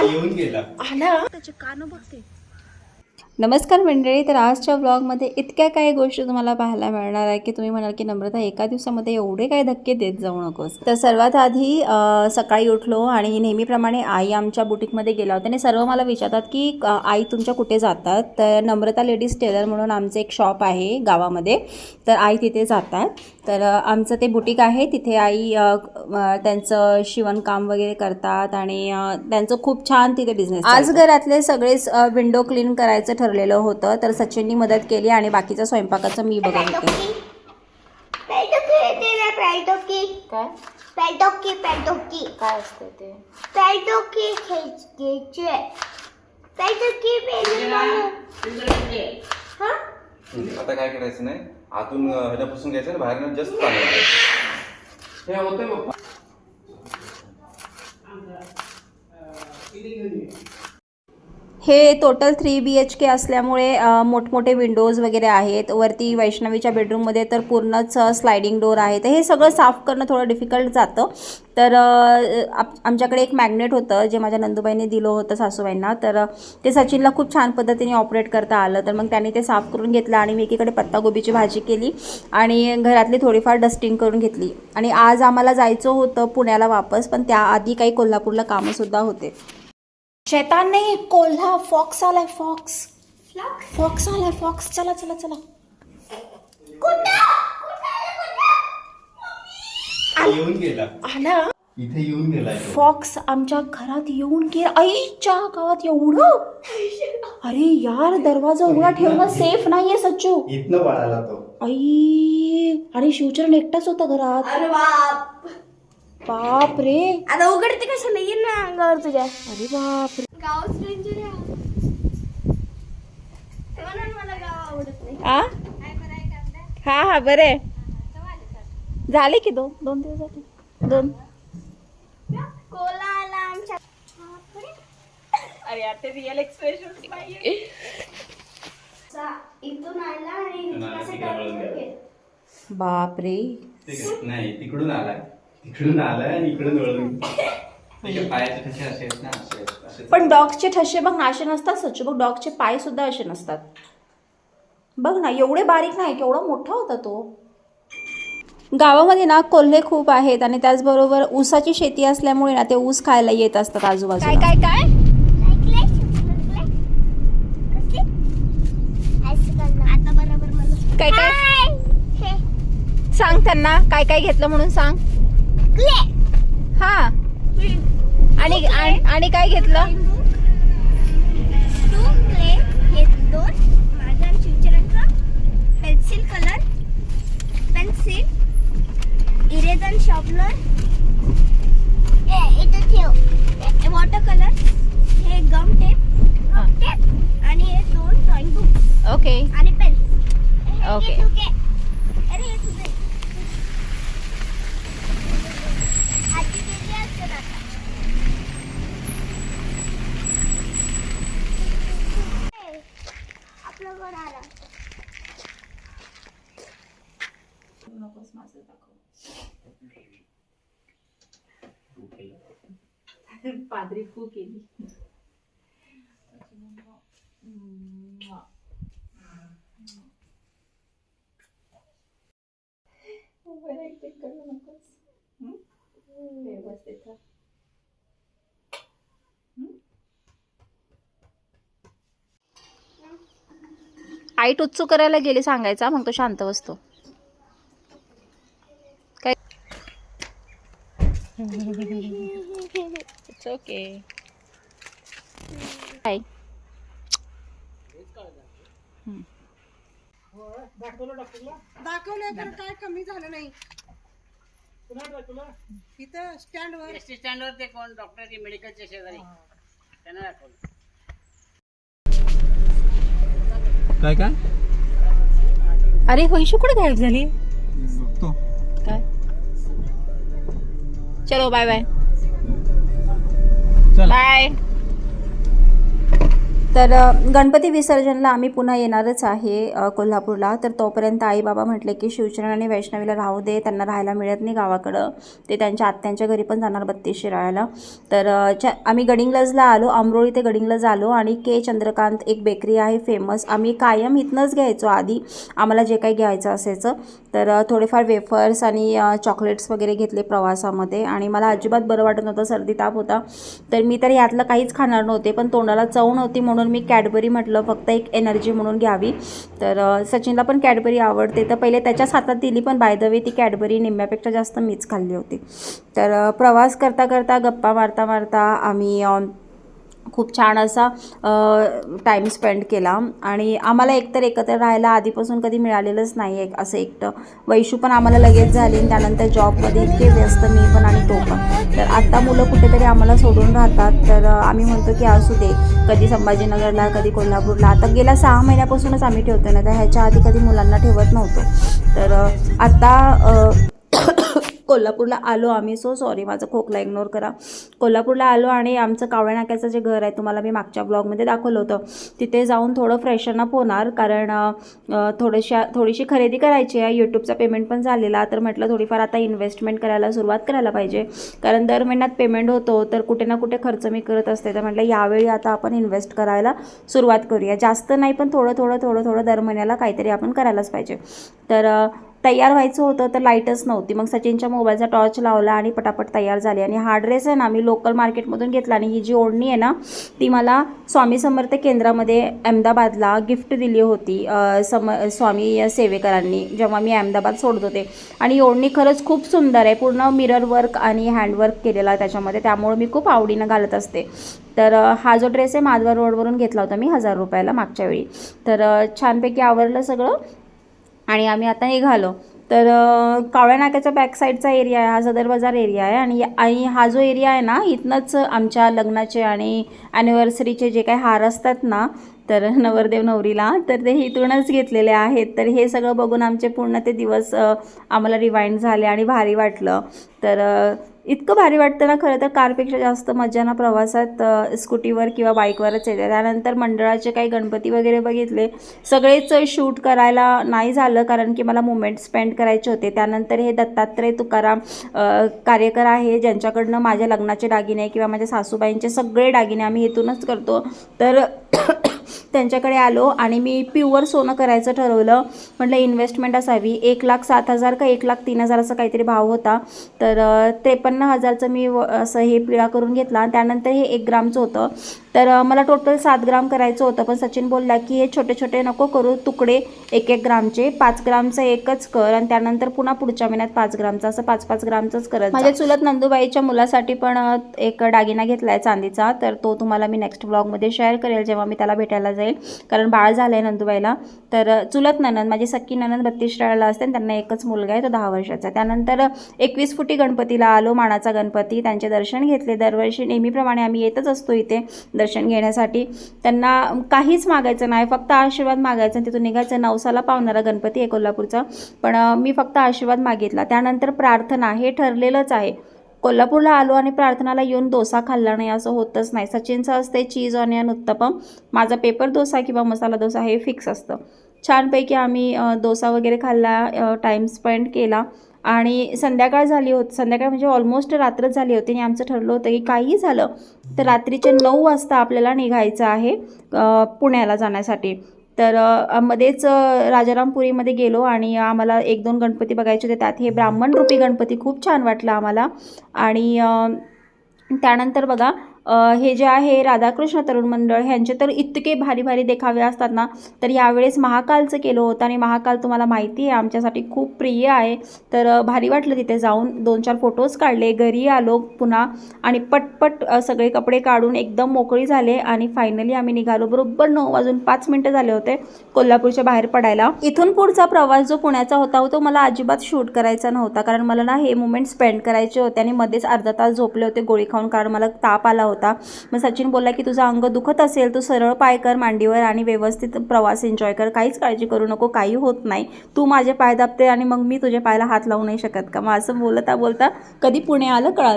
येऊन गेला. नमस्कार मंडळी तर आजच्या ब्लॉगमध्ये इतक्या काही गोष्टी तुम्हाला पाहायला मिळणार आहे की तुम्ही म्हणाल की नम्रता एका दिवसामध्ये एवढे काही धक्के देत जाऊ नकोस. तर सर्वात आधी सकाळी उठलो आणि नेहमीप्रमाणे आई आमच्या बुटीकमध्ये गेला होता. आणि सर्व मला विचारतात की आई तुमच्या कुठे जातात? तर नम्रता लेडीज टेलर म्हणून आमचं एक शॉप आहे गावामध्ये. तर आई तिथे जातात. तर आमचं ते बुटीक आहे. तिथे आई त्यांचं शिवणकाम वगैरे करतात आणि त्यांचं खूप छान तिथे बिझनेस आज घरातले सगळेच विंडो क्लीन करायचं ठरलेलं होतं तर सचिननी मदत केली आणि बाकीचा स्वयंपाकाचं मी बघत होते. काय? असतं ते? घ्यायचे पेल्टोकी हा? आता काय करायचं नाही? आतून ह्याच्यापासून घ्यायचं आणि बाहेरनं जस्ट पाणी. हे होतंय बघ हे total three B H K असल्यामुळे मोठमोठे विंडोज वगैरे आहेत. वरती वैष्णवीच्या बेडरूममध्ये तर पूर्णच स्लायडिंग डोर आहे. तर हे सगळं साफ करणं थोडं डिफिकल्ट जातं. तर आप- आमच्याकडे एक मॅग्नेट होतं जे माझ्या नंदूबाईने दिलं होतं सासूबाईंना. तर ते सचिनला खूप छान पद्धतीने ऑपरेट करता आलं. तर मग त्यांनी ते साफ करून घेतलं आणि मी एकीकडे पत्तागोबीची भाजी केली आणि घरातली थोडीफार डस्टिंग करून घेतली. आणि आज आम्हाला जायचं होतं पुण्याला वापस पण त्याआधी काही कोल्हापूरला कामंसुद्धा होते. शैतान नाही कोल्हा फॉक्स आलाय फॉक्स फॉक्स आलाय फॉक्स चला चला चला। येऊन गेला. आला इथे येऊन गेलाय तो. फॉक्स आमच्या घरात येऊन गेला. आईच्या गावात एवढं? अरे यार दरवाजा उघडा ठेवणं सेफ नाहीये सच्चू. इथनं पळाला तो. आई आणि शिवचरण एकटाच होता घरात. अरे बाप रे आता उघडते कसं नाही ना अंगावर तुझ्या. अरे बाप रे गाव स्ट्रेंजर म्हणून मला गाव आवडत नाही. आ? हा हा बरे झाले की दोन? दोन दिवस झाले. दोन. कोला आला आमच्या अरे आता रिअल एक्सप्रेशन इथून आला आणि इथून नाही. बाप रे तिकडून आलाय. तिकडून आलाय आणि इकडून वळून. त्याच्या पायाचे कसे असे आहेत ना. असे आहेत, असे पण डॉगचे ठसे बघ ना असे नसतात सच्चू बघ डॉगचे पाय सुद्धा असे नसतात. बघ ना एवढे बारीक नाही केवढा मोठा होता तो. गावामध्ये ना कोल्हे खूप आहेत आणि त्याचबरोबर ऊसाची शेती असल्यामुळे ना ते ऊस खायला येत असतात आजूबाजूला. काय काय काय? काय सांग त्यांना काय काय घेतलं म्हणून सांग. हा. आणि आणि- काय घेतलं? टू क्ले हे दोन माझा आणि शिवचरणचा pencil colour pencil eraser sharpener इथं ठेव. वॉटर कलर हे गम टेप हा. टेप आणि हे दोन ड्रॉइंग ओके आणि पेन ओके. अरे हे तुझे आजी गेली असते ना आता. ए, आपलं घर आला पादरी फू केली व्यवस्थित राहा. आई टुच्चू करायला गेली सांगायचा मग तो शांत बसतो. काय? इट्स ओके काय? दाखवलं तर काय कमी झालं नाही. इथं स्टँडवर स्टँडवर ते कोण डॉक्टरचे मेडिकलचे शेजारी. त्यांना दाखवलं. काय काय? अरे वैशू कुठे गायब झाली? बघतो. काय? चलो बाय बाय चल. बाय तर गणपती विसर्जनला आम्ही पुन्हा येणारच आहे कोल्हापूरला. तर तोपर्यंत आई बाबा म्हटले की शिवचरण आणि वैष्णवीला राहू दे त्यांना राहायला मिळत नाही गावाकडं. ते त्यांच्या आत्यांच्या घरी पण जाणार बत्तीस शिराळ्याला तर आम्ही गडिंग्लजला आलो अमरोळी ते गडिंग्लज आलो आणि के. चंद्रकांत एक बेकरी आहे फेमस आम्ही कायम इथनंच घ्यायचो आधी. आम्हाला जे काही घ्यायचं असायचं. तर थोडेफार वेफर्स आणि चॉकलेट्स वगैरे घेतले प्रवासामध्ये आणि मला अजिबात बरं वाटत नव्हतं. सर्दी ताप होता. तर मी तर यातलं काहीच खाणार नव्हते पण तोंडाला चव नव्हती म्हणून मी कॅडबरी म्हटलं फक्त एक एनर्जी म्हणून घ्यावी. तर सचिनला पण कॅडबरी आवडते. तर पहिले त्याच्याच हातात दिली पण बाय द वे ती कॅडबरी निम्म्यापेक्षा जास्त मीच खाल्ली होती. तर प्रवास करता करता गप्पा मारता मारता आम्ही खूप छान असा टाईम स्पेंड केला. आणि आम्हाला एकतर एकत्र राहायला आधीपासून कधी मिळालेलंच नाही एक असं एकटं. वैशू पण आम्हाला लगेच झाली आणि त्यानंतर जॉबमध्ये इतके व्यस्त मी पण आणि तो पण. तर आत्ता मुलं कुठेतरी आम्हाला सोडून राहतात. तर आम्ही म्हणतो की असू दे. कधी संभाजीनगरला कधी कोल्हापूरला. आता गेल्या सहा महिन्यापासूनच आम्ही ठेवतो ना तर ह्याच्या आधी कधी मुलांना ठेवत नव्हतो. तर आत्ता कोल्हापूरला आलो आम्ही. सो सॉरी माझा खोकला इग्नोर करा. कोल्हापूरला आलो आणि आमचं कावळ्या नाक्याचं जे घर आहे तुम्हाला मी मागच्या ब्लॉगमध्ये दाखवलं होतं. तिथे जाऊन थोडं फ्रेशन अप होणार कारण अ, थोडीशी खरेदी करायची आहे. यूट्यूबचा पेमेंट पण झालेला तर म्हटलं थोडीफार आता इन्व्हेस्टमेंट करायला सुरुवात करायला पाहिजे. कारण दर महिन्यात पेमेंट होतो तर कुठे ना कुठे खर्च मी करत असते. तर म्हटलं यावेळी आता आपण इन्व्हेस्ट करायला सुरुवात करूया. जास्त नाही पण थोडं थोडं थोडं थोडं दर महिन्याला काहीतरी आपण करायलाच पाहिजे. तर तयार व्हायचं होतं तर लाईटच नव्हती. मग सचिनच्या मोबाईलचा टॉर्च लावला आणि पटापट तयार झाली. आणि हा ड्रेस आहे ना मी लोकल मार्केटमधून घेतला. आणि ही जी ओढणी आहे ना ती मला स्वामी समर्थ केंद्रामध्ये अहमदाबादला गिफ्ट दिली होती. सम स्वामी सेवेकरांनी जेव्हा मी अहमदाबाद सोडत होते. आणि ओढणी खरंच खूप सुंदर आहे. पूर्ण मिरर वर्क आणि हँडवर्क केलेला आहे त्याच्यामध्ये. त्यामुळे मी खूप आवडीनं घालत असते. तर हा जो ड्रेस आहे माधवा रोडवरून घेतला होता मी हजार रुपयाला मागच्या वेळी. तर छानपैकी आवडलं सगळं. आणि आम्ही आता निघालो तर कावळ्या नाक्याच्या बॅक साईडचा एरिया आहे हा सदर बाजार एरिया आहे आणि आणि हा जो एरिया आहे ना इथनंच आमच्या लग्नाचे आणि ॲनिव्हर्सरीचे जे काही हार असतात ना तर नवरदेव नवरीला तर ते इथूनच घेतलेले आहेत. तर हे सगळं बघून आमचे पूर्ण ते दिवस आम्हाला रिवाइंड झाले आणि भारी वाटलं. तर इतकं भारी वाटतं ना खरं तर कारपेक्षा जास्त मजा ना प्रवासात स्कूटीवर किंवा बाईकवरच येते. त्यानंतर मंडळाचे काही गणपती वगैरे बघितले. सगळेच शूट करायला नाही झालं कारण की मला मुमेंट स्पेंड करायचे होते. त्यानंतर हे दत्तात्रय तुकाराम कार्यकर आहे ज्यांच्याकडनं माझ्या लग्नाचे दागिने किंवा माझ्या सासूबाईंचे सगळे दागिने आम्ही इथूनच करतो. तर त्यांच्याकडे आलो आणि मी प्युअर सोनं करायचं ठरवलं. म्हटलं इन्व्हेस्टमेंट असावी. एक लाख सात हजार का एक लाख तीन हजार असा काहीतरी भाव होता. तर त्रेपन्न पन्नास हजारचं मी व- असं हे पिळा करून घेतला. त्यानंतर हे एक ग्रामचं होतं. तर मला टोटल सात ग्राम करायचं होतं पण सचिन बोलला की हे छोटे छोटे नको करू तुकडे एक एक ग्रामचे. पाच ग्रामचं एकच कर आणि त्यानंतर पुन्हा पुढच्या महिन्यात पाच ग्रामचं. असं पाच पाच ग्रामचंच करत माझ्या चुलत नंदूबाईच्या मुलासाठी पण एक दागिना घेतला आहे चांदीचा तर तो तुम्हाला मी नेक्स्ट ब्लॉगमध्ये शेअर करेल जेव्हा मी त्याला भेटायला जाईल. कारण बाळ झालं आहे नंदूबाईला. तर चुलत ननंद माझी सक्की ननंद बत्तीस शाळेला असते आणि त्यांना एकच मुलगा आहे तो दहा वर्षाचा त्यानंतर एकवीस फुटी गणपतीला आलो मानाचा गणपती. त्यांचे दर्शन घेतले. दरवर्षी नेहमीप्रमाणे आम्ही येतच असतो इथे. दर्शन घेण्यासाठी त्यांना काहीच मागायचं नाही फक्त आशीर्वाद मागायचा आणि तिथून निघायचं. नवसाला पावणारा गणपती आहे कोल्हापूरचा. पण मी फक्त आशीर्वाद मागितला. त्यानंतर प्रार्थना हे ठरलेलंच आहे. कोल्हापूरला आलो आणि प्रार्थनाला येऊन डोसा खाल्ला नाही असं होतच नाही. सचिनचं असते चीज ऑनियन उत्तपम. माझा पेपर डोसा किंवा मसाला डोसा हे फिक्स असतं. छानपैकी आम्ही दोसा डोसा वगैरे खाल्ला टाईम स्पेंड केला. आणि संध्याकाळ झाली होती संध्याकाळ म्हणजे ऑलमोस्ट रात्रच झाली होती आणि आमचं ठरलं होतं की काही झालं तर रात्रीचे नऊ वाजता आपल्याला निघायचं आहे पुण्याला जाण्यासाठी. तर मध्येच राजारामपुरीमध्ये गेलो आणि आम्हाला एक दोन गणपती बघायचे होते. त्यात हे ब्राह्मण रूपी गणपती खूप छान वाटलं आम्हाला. आणि त्यानंतर बघा हे जे आहे राधाकृष्ण तरुण मंडळ ह्यांचे तर इतके भारी भारी देखावे असतात ना. तर यावेळेस महाकालचं केलं होतं आणि महाकाल तुम्हाला माहिती आहे आमच्यासाठी खूप प्रिय आहे. तर भारी वाटलं तिथे जाऊन. दोन चार फोटोज काढले घरी आलो पुन्हा आणि पटपट सगळे कपडे काढून एकदम मोकळी झाले आणि फायनली आम्ही निघालो. बरोबर नऊ वाजून पाच मिनटं झाले होते कोल्हापूरच्या बाहेर पडायला. इथून पुढचा प्रवास जो पुण्याचा होता तो मला अजिबात शूट करायचा नव्हता. कारण मला ना हे मुमेंट स्पेंड करायचे होते आणि मध्येच अर्धा तास झोपले होते गोळी खाऊन. कारण मला ताप आला होता. मग सचिन बोलला की तुझं अंग दुखत असेल तू सरळ पाय कर मांडीवर आणि व्यवस्थित प्रवास एन्जॉय कर. काहीच काळजी करू नको काही होत नाही. तू माझे पाय दाबते आणि मग मी तुझ्या पायाला हात लावू नाही शकत का? मग असं बोलता बोलता कधी पुणे आलं कळालं